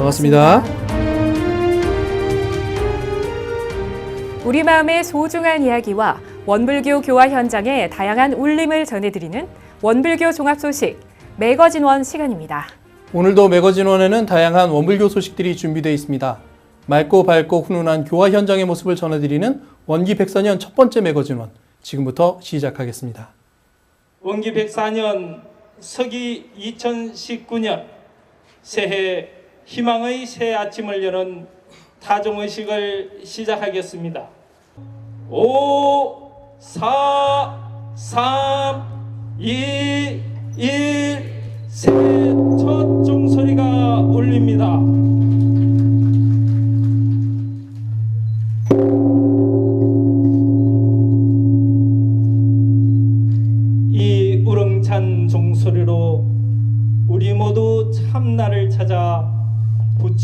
반갑습니다. 우리 마음의 소중한 이야기와 원불교 교화 현장의 다양한 울림을 전해드리는 원불교 종합 소식 매거진원 시간입니다. 오늘도 매거진원에는 다양한 원불교 소식들이 준비되어 있습니다. 맑고 밝고 훈훈한 교화 현장의 모습을 전해드리는 원기 104년 첫 번째 매거진원 지금부터 시작하겠습니다. 원기 104년 서기 2019년 새해 희망의 새 아침을 여는 타종의식을 시작하겠습니다. 5, 4, 3, 2, 1,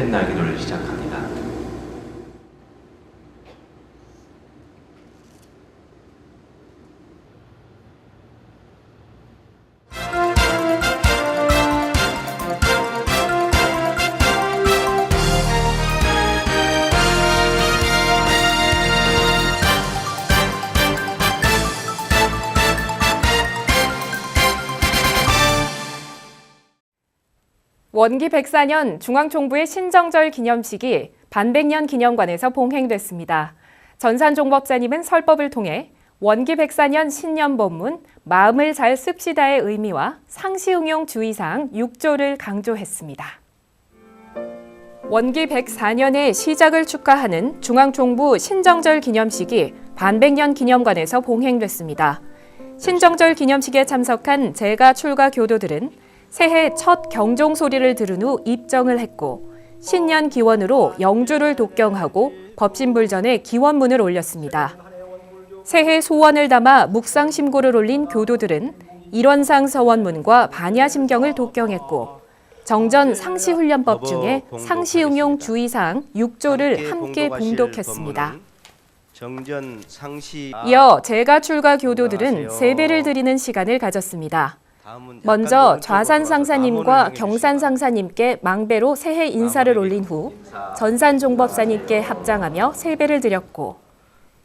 첫째 날 기도를 시작합니다. 원기 104년 중앙총부의 신정절 기념식이 반백년 기념관에서 봉행됐습니다. 전산종법사님은 설법을 통해 원기 104년 신년 법문 마음을 잘 씁시다의 의미와 상시응용 주의사항 6조를 강조했습니다. 원기 104년의 시작을 축하하는 중앙총부 신정절 기념식이 반백년 기념관에서 봉행됐습니다. 신정절 기념식에 참석한 제가 출가 교도들은 새해 첫 경종 소리를 들은 후 입정을 했고 신년 기원으로 영주를 독경하고 법신불전에 기원문을 올렸습니다. 새해 소원을 담아 묵상 심고를 올린 교도들은 일원상 서원문과 반야심경을 독경했고 정전 상시훈련법 중에 상시응용 주의사항 6조를 함께 봉독했습니다. 이어 제가 출가 교도들은 세배를 드리는 시간을 가졌습니다. 먼저 좌산 상사님과 경산 상사님께 망배로 새해 인사를 올린 후 전산 종법사님께 합장하며 세배를 드렸고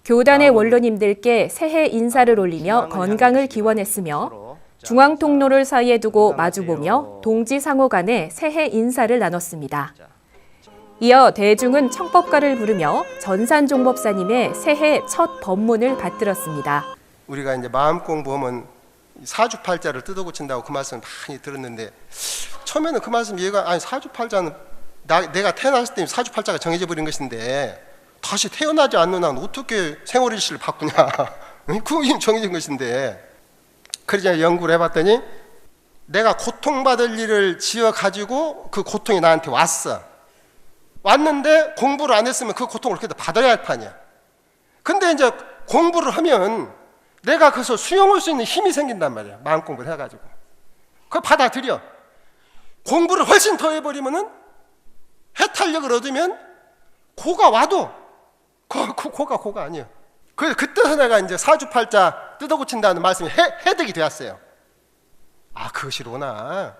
교단의 원로님들께 새해 인사를 올리며 건강을 기원했으며 중앙 통로를 사이에 두고 마주보며 동지 상호 간에 새해 인사를 나눴습니다. 이어 대중은 청법가를 부르며 전산 종법사님의 새해 첫 법문을 받들었습니다. 우리가 이제 마음 공부하면 사주팔자를 뜯어고친다고 그 말씀 많이 들었는데 처음에는 그 말씀 이해가 아니 사주팔자는 나, 내가 태어났을 때 사주팔자가 정해져 버린 것인데 다시 태어나지 않는 한 어떻게 생활일시를 바꾸냐. 이미 정해진 것인데. 그러자 연구를 해봤더니 내가 고통받을 일을 지어 가지고 그 고통이 나한테 왔어. 왔는데 공부를 안 했으면 그 고통을 그래도 받아야 할 판이야. 근데 이제 공부를 하면 내가 그것을 수용할 수 있는 힘이 생긴단 말이야. 마음 공부를 해가지고. 그걸 받아들여. 공부를 훨씬 더 해버리면은 해탈력을 얻으면 고가 와도 고, 고, 고가 고가 아니에요. 그, 그때서 내가 이제 사주팔자 뜯어고친다는 말씀이 해, 해득이 되었어요. 아, 그것이로구나.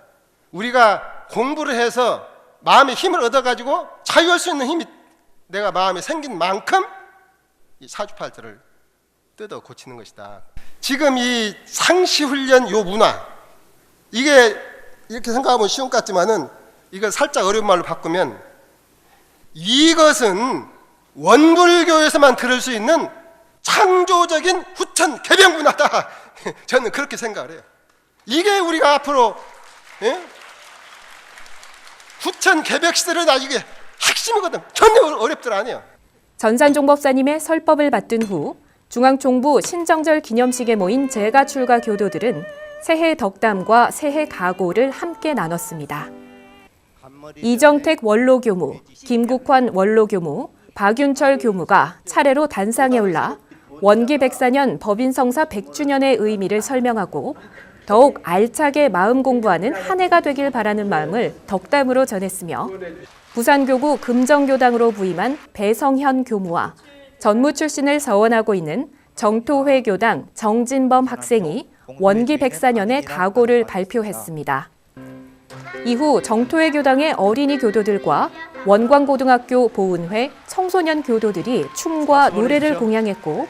우리가 공부를 해서 마음의 힘을 얻어가지고 자유할 수 있는 힘이 내가 마음에 생긴 만큼 이 사주팔자를 뜯어 고치는 것이다. 지금 이 상시 훈련 요 문화 이게 이렇게 생각하면 쉬운 것 같지만은 이걸 살짝 어려운 말로 바꾸면 이것은 원불교에서만 들을 수 있는 창조적인 후천 개병 문화다. 저는 그렇게 생각을 해요. 이게 우리가 앞으로 예? 구천 개벽 시대를 나 이게 핵심이거든. 전혀 어렵들 아니에요. 전산종 법사님의 설법을 받든 후 중앙총부 신정절 기념식에 모인 재가 출가 교도들은 새해 덕담과 새해 각오를 함께 나눴습니다. 이정택 원로 교무, 김국환 원로 교무, 박윤철 교무가 차례로 단상에 올라 원기 104년 법인 성사 100주년의 의미를 설명하고 더욱 알차게 마음 공부하는 한 해가 되길 바라는 마음을 덕담으로 전했으며 부산교구 금정교당으로 부임한 배성현 교무와 전무 출신을 서원하고 있는 정토회 교당 정진범 학생이 원기 104년의 각오를 발표했습니다. 이후 정토회 교당의 어린이 교도들과 원광고등학교 보은회 청소년 교도들이 춤과 노래를 공양했고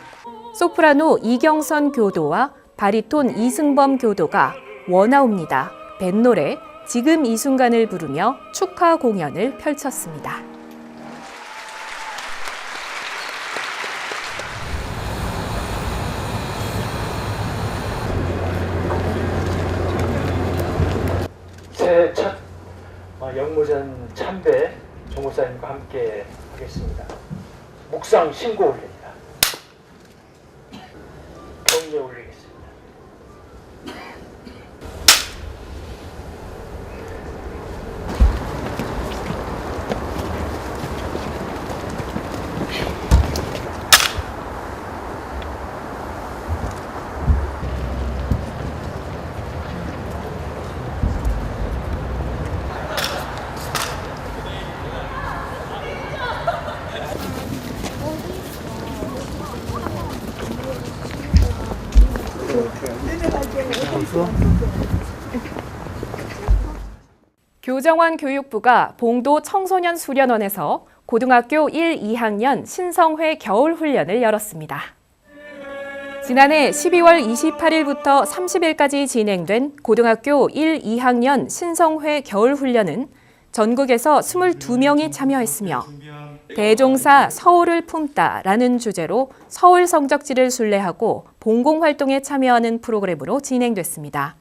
소프라노 이경선 교도와 바리톤 이승범 교도가 원하옵니다. 뱃노래 지금 이 순간을 부르며 축하 공연을 펼쳤습니다. 첫 어, 영무전 참배 종목사님과 함께 하겠습니다. 묵상 신고 올립니다. 경례 올리겠습니다. 교정원 교육부가 봉도 청소년 수련원에서 고등학교 1, 2학년 신성회 겨울 훈련을 열었습니다. 지난해 12월 28일부터 30일까지 진행된 고등학교 1, 2학년 신성회 겨울 훈련은 전국에서 22명이 참여했으며 대종사 서울을 품다라는 주제로 서울 성적지를 순례하고 봉공 활동에 참여하는 프로그램으로 진행됐습니다.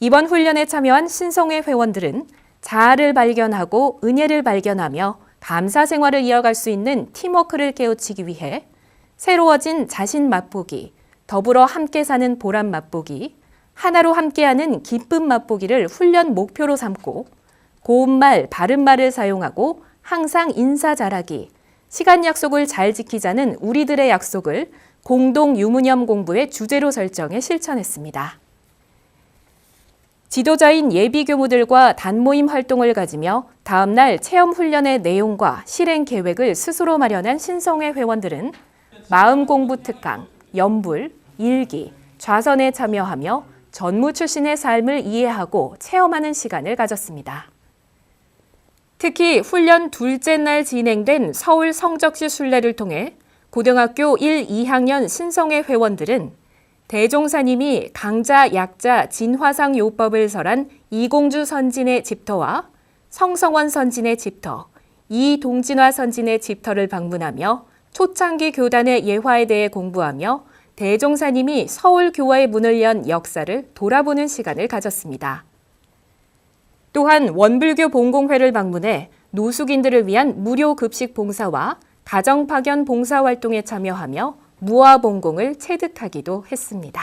이번 훈련에 참여한 신성회 회원들은 자아를 발견하고 은혜를 발견하며 감사 생활을 이어갈 수 있는 팀워크를 깨우치기 위해 새로워진 자신 맛보기, 더불어 함께 사는 보람 맛보기, 하나로 함께하는 기쁨 맛보기를 훈련 목표로 삼고 고운말, 바른말을 사용하고 항상 인사 잘하기, 시간 약속을 잘 지키자는 우리들의 약속을 공동 유무념 공부의 주제로 설정해 실천했습니다. 지도자인 예비 교무들과 단모임 활동을 가지며 다음날 체험 훈련의 내용과 실행 계획을 스스로 마련한 신성회 회원들은 마음 공부 특강, 연불, 일기, 좌선에 참여하며 전무 출신의 삶을 이해하고 체험하는 시간을 가졌습니다. 특히 훈련 둘째 날 진행된 서울 성적시 순례를 통해 고등학교 1, 2학년 신성회 회원들은 대종사님이 강자, 약자, 진화상 요법을 설한 이공주 선진의 집터와 성성원 선진의 집터, 이동진화 선진의 집터를 방문하며 초창기 교단의 예화에 대해 공부하며 대종사님이 서울 교화의 문을 연 역사를 돌아보는 시간을 가졌습니다. 또한 원불교 봉공회를 방문해 노숙인들을 위한 무료 급식 봉사와 가정 파견 봉사 활동에 참여하며 무화 봉공을 체득하기도 했습니다.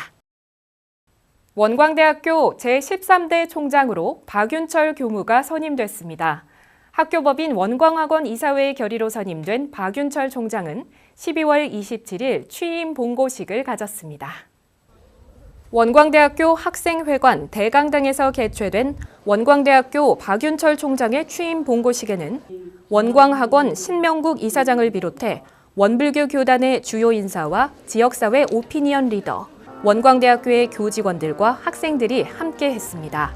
원광대학교 제13대 총장으로 박윤철 교무가 선임됐습니다. 학교법인 원광학원 이사회의 결의로 선임된 박윤철 총장은 12월 27일 취임 봉고식을 가졌습니다. 원광대학교 학생회관 대강당에서 개최된 원광대학교 박윤철 총장의 취임 봉고식에는 원광학원 신명국 이사장을 비롯해 원불교 교단의 주요 인사와 지역사회 오피니언 리더, 원광대학교의 교직원들과 학생들이 함께 했습니다.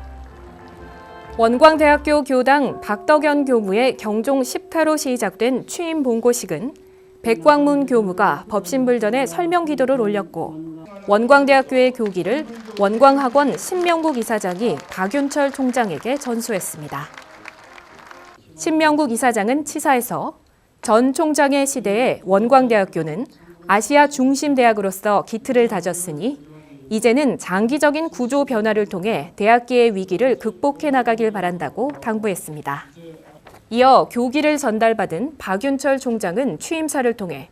원광대학교 교당 박덕연 교무의 경종 10타로 시작된 취임 봉고식은 백광문 교무가 법신불전에 설명 기도를 올렸고 원광대학교의 교기를 원광학원 신명국 이사장이 박윤철 총장에게 전수했습니다. 신명국 이사장은 치사에서 전 총장의 시대에 원광대학교는 아시아 중심 대학으로서 기틀을 다졌으니 이제는 장기적인 구조 변화를 통해 대학계의 위기를 극복해 나가길 바란다고 당부했습니다. 이어 교기를 전달받은 박윤철 총장은 취임사를 통해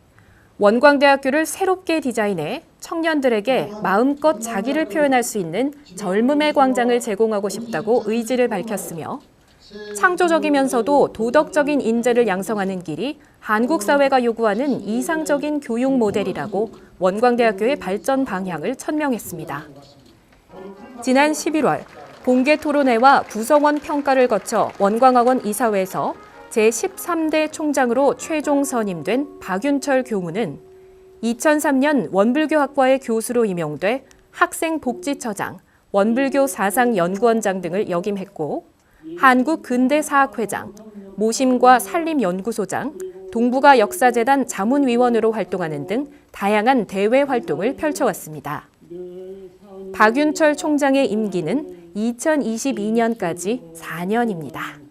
원광대학교를 새롭게 디자인해 청년들에게 마음껏 자기를 표현할 수 있는 젊음의 광장을 제공하고 싶다고 의지를 밝혔으며 창조적이면서도 도덕적인 인재를 양성하는 길이 한국 사회가 요구하는 이상적인 교육 모델이라고 원광대학교의 발전 방향을 천명했습니다. 지난 11월 공개 토론회와 구성원 평가를 거쳐 원광학원 이사회에서 제13대 총장으로 최종 선임된 박윤철 교무는 2003년 원불교 학과의 교수로 임용돼 학생복지처장, 원불교 사상연구원장 등을 역임했고 한국근대사학회장, 모심과 산림연구소장, 동북아 역사재단 자문위원으로 활동하는 등 다양한 대외 활동을 펼쳐왔습니다. 박윤철 총장의 임기는 2022년까지 4년입니다.